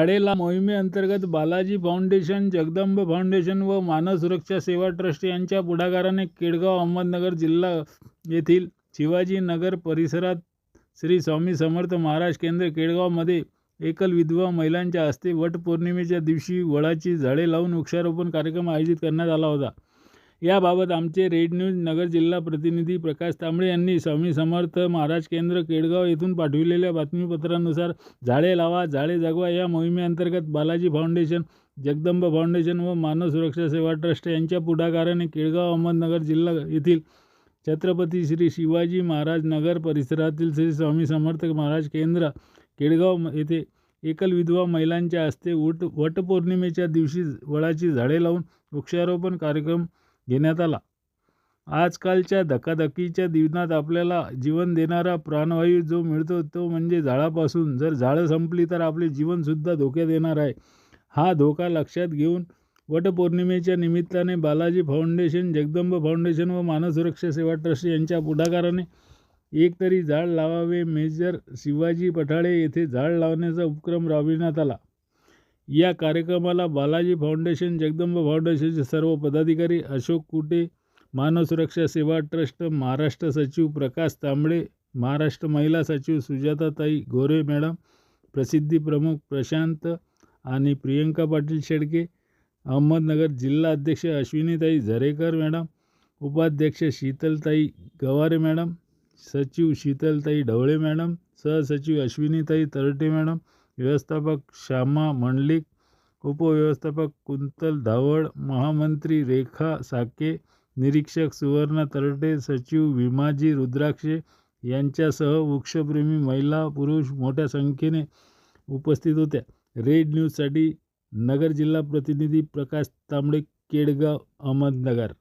झाडेला मोहिमेअंतर्गत Balaji foundation Jagdamb foundation व मानव सुरक्षा सेवा ट्रस्ट यांच्या पुढाकाराने केडगाव अहमदनगर जिल्हा येथील शिवाजी नगर परिसरात श्री स्वामी समर्थ महाराज केंद्र केडगावमध्ये एकल विधवा महिलांच्या हस्ते वटपौर्णिमेच्या दिवशी वडाची झाडे लावून वृक्षारोपण कार्यक्रम आयोजित करण्यात आला होता. याबाबत आमचे रेड न्यूज नगर जिल्हा प्रतिनिधी प्रकाश तांबळे यांनी स्वामी समर्थ महाराज केंद्र केडगाव येथून पाठविलेल्या बातमीपत्रानुसार झाडे लावा झाडे जगवा या मोहिमेअंतर्गत बालाजी फाउंडेशन जगदंब फाउंडेशन व मानव सुरक्षा सेवा ट्रस्ट यांच्या पुढाकाराने केळगाव अहमदनगर जिल्हा येथील छत्रपती श्री शिवाजी महाराज नगर परिसरातील श्री स्वामी समर्थ महाराज केंद्र केडगाव म- येथे एकल विधवा महिलांच्या हस्ते वट वटपौर्णिमेच्या दिवशी वडाची झाडे लावून वृक्षारोपण कार्यक्रम घेण्यात आला. आजकालच्या धकाधकीच्या जीवनात आपल्याला जीवन देणारा प्राणवायू जो मिळतो तो म्हणजे झाडापासून. जर झाडं संपली तर आपले जीवनसुद्धा धोक्यात येणार आहे. हा धोका लक्षात घेऊन वटपौर्णिमेच्या निमित्ताने बालाजी फाउंडेशन जगदंब फाउंडेशन व मानव सुरक्षा सेवा ट्रस्ट यांच्या पुढाकाराने एक तरी झाड लावावे. मेजर शिवाजी पठाळे येथे झाड लावण्याचा उपक्रम राबविण्यात आला. या कार्यक्रमाला बालाजी फाउंडेशन जगदंब फाउंडेशनचे सर्व पदाधिकारी अशोक कुटे मानव सुरक्षा सेवा ट्रस्ट महाराष्ट्र सचिव प्रकाश तांबडे महाराष्ट्र महिला सचिव सुजाताताई गोरे मॅडम प्रसिद्धी प्रमुख प्रशांत आणि प्रियंका पाटील शेडके अहमदनगर जिल्हा अध्यक्ष अश्विनीताई झरेकर मॅडम उपाध्यक्ष शीतलताई गवारे मॅडम सचिव शीतलताई ढवळे मॅडम सहसचिव अश्विनीताई तरटे मॅडम व्यवस्थापक श्यामा मंडलिक उपव्यवस्थापक कुंतल धावड महामंत्री रेखा साके निरीक्षक सुवर्ण तरटे सचिव विमाजी रुद्राक्षे यांच्यासह वृक्षप्रेमी महिला पुरुष मोठ्या संख्येने उपस्थित होत्या. रेड न्यूजसाठी नगर जिल्हा प्रतिनिधी प्रकाश तांबडे केडगाव अहमदनगर.